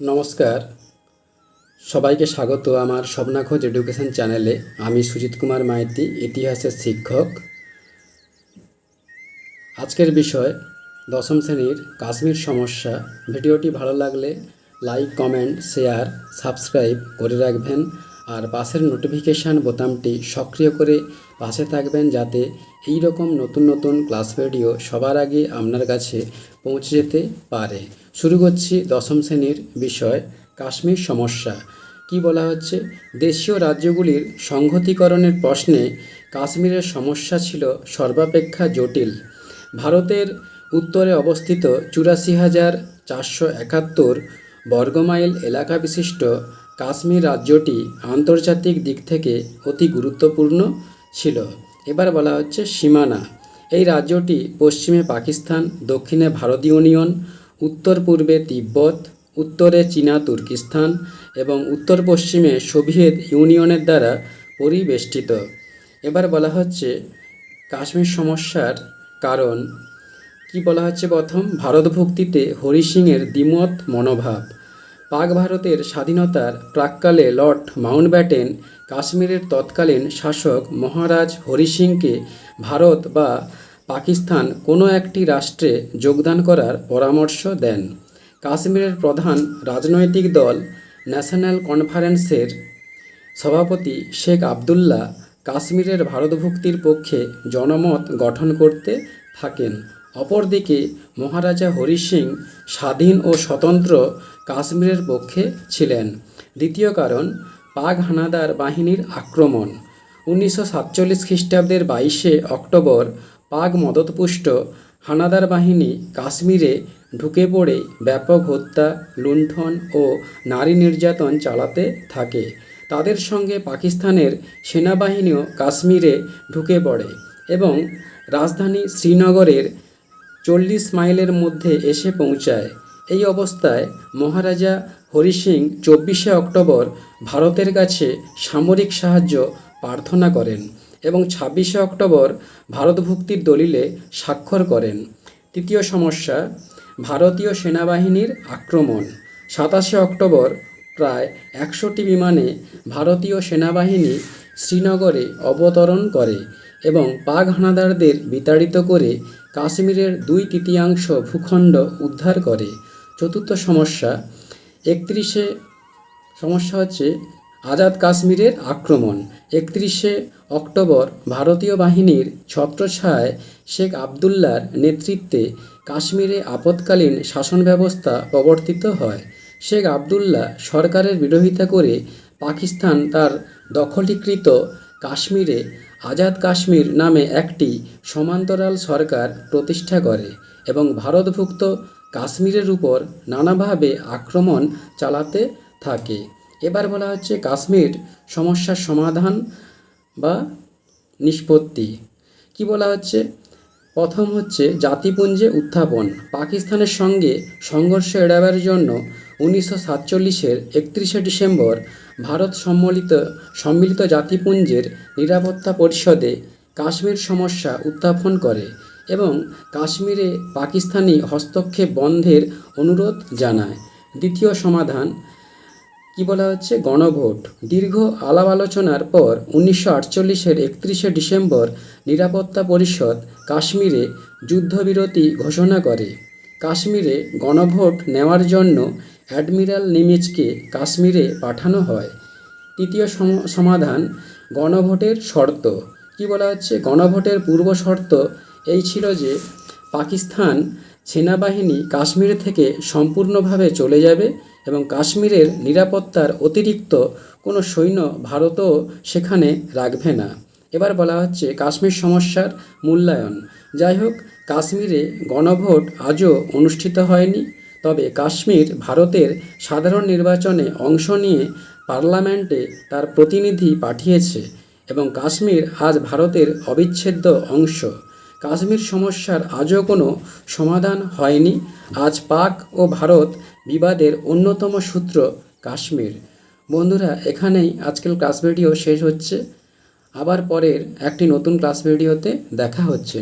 নমস্কার। সবাইকে স্বাগত আমার স্বপ্নাখোঁজ এডুকেশন চ্যানেলে। আমি সুজিত কুমার মাইতি, ইতিহাসের শিক্ষক। আজকের বিষয়, দশম শ্রেণির কাশ্মীর সমস্যা। ভিডিওটি ভালো লাগলে লাইক, কমেন্ট, শেয়ার, সাবস্ক্রাইব করে রাখবেন। আর পাশের নোটিফিকেশান বোতামটি সক্রিয় করে পাশে থাকবেন যাতে এই রকম নতুন নতুন ক্লাস ভিডিও সবার আগে আপনার কাছে পৌঁছে যেতে পারে। শুরু করছি দশম শ্রেণির বিষয়, কাশ্মীর সমস্যা। কি বলা হচ্ছে? দেশীয় রাজ্যগুলির সংহতিকরণের প্রশ্নে কাশ্মীরের সমস্যা ছিল সর্বাপেক্ষা জটিল। ভারতের উত্তরে অবস্থিত চুরাশি হাজার চারশো একাত্তর বর্গমাইল এলাকা বিশিষ্ট কাশ্মীর রাজ্যটি আন্তর্জাতিক দিক থেকে অতি গুরুত্বপূর্ণ ছিল। এবার বলা হচ্ছে সীমানা। এই রাজ্যটি পশ্চিমে পাকিস্তান, দক্ষিণে ভারত ইউনিয়ন, উত্তর পূর্বে তিব্বত, উত্তরে চীনা, তুর্কিস্তান এবং উত্তর পশ্চিমে সোভিয়েত ইউনিয়নের দ্বারা পরিবেষ্টিত। এবার বলা হচ্ছে কাশ্মীর সমস্যার কারণ। কি বলা হচ্ছে প্রথম? ভারত ভক্তিতে হরি সিংয়ের দ্বিমত মনোভাব। পাক ভারতের স্বাধীনতার প্রাককালে লর্ড মাউন্টব্যাটেন কাশ্মীরের তৎকালীন শাসক মহারাজ হরি সিংকে ভারত বা পাকিস্তান কোনো একটি রাষ্ট্রে যোগদান করার পরামর্শ দেন। কাশ্মীরের প্রধান রাজনৈতিক দল ন্যাশনাল কনফারেন্সের সভাপতি শেখ আবদুল্লাহ কাশ্মীরের ভারতভুক্তির পক্ষে জনমত গঠন করতে থাকেন। অপরদিকে মহারাজা হরি সিং স্বাধীন ও স্বতন্ত্র কাশ্মীরের পক্ষে ছিলেন। দ্বিতীয় কারণ, পাক হানাদার বাহিনীর আক্রমণ। উনিশশো সাতচল্লিশ খ্রিস্টাব্দের বাইশে অক্টোবর, পাক মদতপুষ্ট হানাদার বাহিনী কাশ্মীরে ঢুকে পড়ে ব্যাপক হত্যা, লুণ্ঠন ও নারী নির্যাতন চালাতে থাকে। তাদের সঙ্গে পাকিস্তানের সেনাবাহিনীও কাশ্মীরে ঢুকে পড়ে এবং রাজধানী শ্রীনগরের চল্লিশ মাইলের মধ্যে এসে পৌঁছায়। এই অবস্থায় মহারাজা হরি সিং চব্বিশে অক্টোবর ভারতের কাছে সামরিক সাহায্য প্রার্থনা করেন এবং ছাব্বিশে অক্টোবর ভারতভুক্তির দলিলে স্বাক্ষর করেন। তৃতীয় সমস্যা, ভারতীয় সেনাবাহিনীর আক্রমণ। সাতাশে অক্টোবর প্রায় একশোটি বিমানে ভারতীয় সেনাবাহিনী শ্রীনগরে অবতরণ করে। এবং পাক হানাদারদের বিতাড়িত করে কাশ্মীরের দুই তৃতীয়াংশ ভূখণ্ড উদ্ধার করে। চতুর্থ সমস্যা, একত্রিশে সমস্যা হচ্ছে আজাদ কাশ্মীরের আক্রমণ। একত্রিশে অক্টোবর ভারতীয় বাহিনীর ছত্রছায়ায় শেখ আবদুল্লার নেতৃত্বে কাশ্মীরে আপৎকালীন শাসন ব্যবস্থা প্রবর্তিত হয়। শেখ আবদুল্লাহ সরকারের বিরোধিতা করে পাকিস্তান তার দখলীকৃত কাশ্মীরে আজাদ কাশ্মীর নামে একটি সমান্তরাল সরকার প্রতিষ্ঠা করে এবং ভারতভুক্ত কাশ্মীরের উপর নানাভাবে আক্রমণ চালাতে থাকে। এবার বলা হচ্ছে কাশ্মীর সমস্যার সমাধান বা নিষ্পত্তি। কি বলা হচ্ছে? প্রথম হচ্ছে জাতিপুঞ্জে উত্থাপন। পাকিস্তানের সঙ্গে সংঘর্ষ এড়াবার জন্য উনিশশো সাতচল্লিশের একত্রিশে ডিসেম্বর ভারত সম্মিলিত সম্মিলিত জাতিপুঞ্জের নিরাপত্তা পরিষদে কাশ্মীর সমস্যা উত্থাপন করে এবং কাশ্মীরে পাকিস্তানি হস্তক্ষেপ বন্ধের অনুরোধ জানায়। দ্বিতীয় সমাধান, কি বলা হচ্ছে? গণভোট। দীর্ঘ আলাপ আলোচনার পর উনিশশো আটচল্লিশের একত্রিশে ডিসেম্বর নিরাপত্তা পরিষদ কাশ্মীরে যুদ্ধবিরতি ঘোষণা করে। কাশ্মীরে গণভোট নেওয়ার জন্য অ্যাডমিরাল নিমিজকে কাশ্মীরে পাঠানো হয়। তৃতীয় সম- সমাধান, গণভোটের শর্ত। কি বলা হচ্ছে? গণভোটের পূর্ব শর্ত এই ছিল যে, পাকিস্তান সেনাবাহিনী কাশ্মীর থেকে সম্পূর্ণভাবে চলে যাবে এবং কাশ্মীরের নিরাপত্তার অতিরিক্ত কোনো সৈন্য ভারতও সেখানে রাখবে না। এবার বলা হচ্ছে কাশ্মীর সমস্যার মূল্যায়ন। যাই হোক, কাশ্মীরে গণভোট আজও অনুষ্ঠিত হয়নি। তবে কাশ্মীর ভারতের সাধারণ নির্বাচনে অংশ নিয়ে পার্লামেন্টে তার প্রতিনিধি পাঠিয়েছে এবং কাশ্মীর আজ ভারতের অবিচ্ছেদ্য অংশ। কাশ্মীর সমস্যার আজও কোনো সমাধান হয়নি। আজ পাক ও ভারত বিবাদের অন্যতম সূত্র কাশ্মীর। বন্ধুরা, এখানেই আজকের ক্লাস ভিডিও শেষ হচ্ছে। আবার পরের একটি নতুন ক্লাস ভিডিওতে দেখা হচ্ছে।